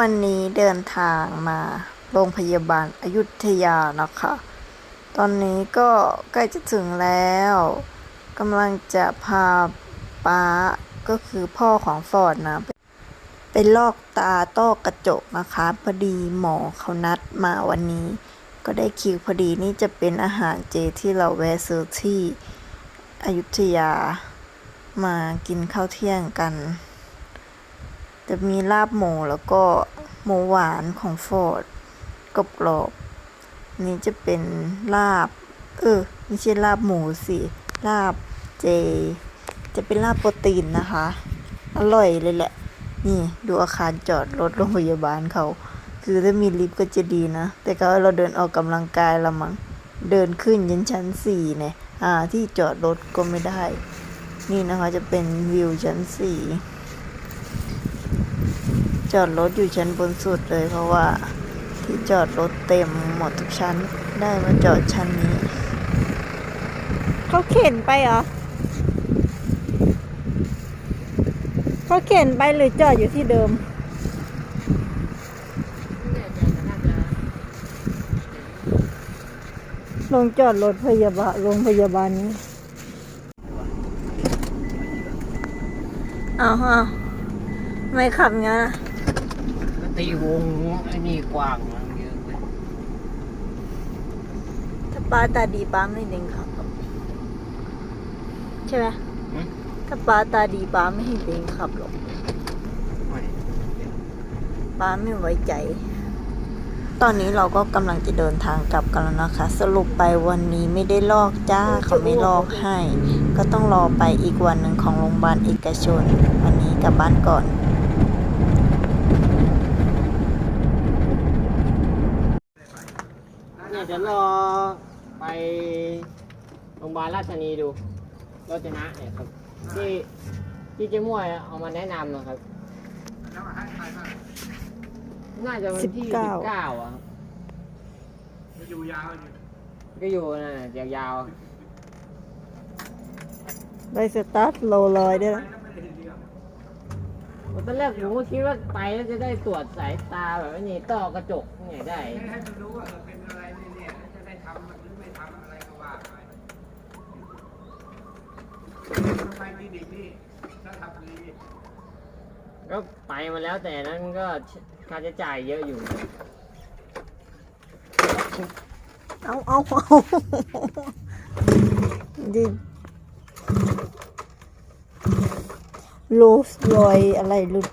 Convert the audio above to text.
วันนี้เดินทางมาโรงพยาบาลอายุทยานะคะ ตอนนี้ก็ใกล้จะถึงแล้วกำลังจะพาป้าก็คือพ่อของฟอร์ดนะไปลอกตาต้อกระจกนะคะพอดีหมอเขานัดมาวันนี้ ก็ได้คิวพอดีนี่จะเป็นอาหารเจที่เราแวะซื้อที่อยุธยามากินข้าวเที่ยงกัน จะมีลาบหมูแล้วก็หมูหวานของฟอร์ดกรอบกรอบนี่จะเป็นลาบ เออไม่ใช่ลาบหมูสิลาบเจ จะเป็นลาบโปรตีนนะคะ อร่อยเลยแหละ นี่ดูอาคารจอดรถโรงพยาบาลเขา คือถ้ามีลิฟต์ก็จะดีนะ แต่ก็เราเดินออกกำลังกายละมั้งเดินขึ้นยันชั้นสี่เนี่ยอ่าที่จอดรถก็ไม่ได้ นี่นะคะจะเป็นวิวชั้นสี่ จอดรถอยู่ชั้นบนสุดเลยเพราะว่าที่จอดรถเต็มหมดทุกชั้นได้มาจอดชั้นนี้ เขาเข็นไปเหรอเขาเข็นไปหรือจอดอยู่ที่เดิม ลงจอดรถพยาบาลโรงพยาบาลนี้อ้าวอ้าวไม่ขับงั้นอะ ตีวงไอ้นี่กว้างมันเยอะเลยถ้าป้าตาดีป้าไม่เด้งขับหรอกใช่ไหมหึถ้าป้าตาดีป้าไม่ให้เด้งขับหรอกไม่ป้าไม่ไว้ใจ ตอนนี้เราก็กำลังจะเดินทางกลับกันแล้วนะคะ สรุปไปวันนี้ไม่ได้ลอกจ้าเขาไม่ลอกให้ ก็ต้องรอไปอีกวันหนึ่งของโรงพยาบาลเอกชน วันนี้กลับบ้านก่อน เนี่ยจะรอไปโรงพยาบาลราชธานีดูรจนะเนี่ยครับที่ที่เจ๊ม่วยเอามาแนะนำนะครับน่าจะวันที่สิสิบบเก้าเก้าอะครับก็อยู่ยาวก็อยู่นั่นน่ะยาวได้สตาร์ทโลลอยได้วยนะๆตอนแรกผมก็คิดว่าไปแล้วจะได้ตรวจสายตาแบบนี้ต้อกระจกเนี่ยได้ให้มันรู้ว่าเออเป็นอะไรเนี่ยจะได้ทำหรือไม่ทำอะไรก็ว่าไป ทำไมคลินิกนี่ถ้าทำดีก็ไปมาแล้วแต่นั้นก็ค่าใช้จ่ายเยอะอยู่ เอาเอาเอาดิโรสลอยอะไรหลุด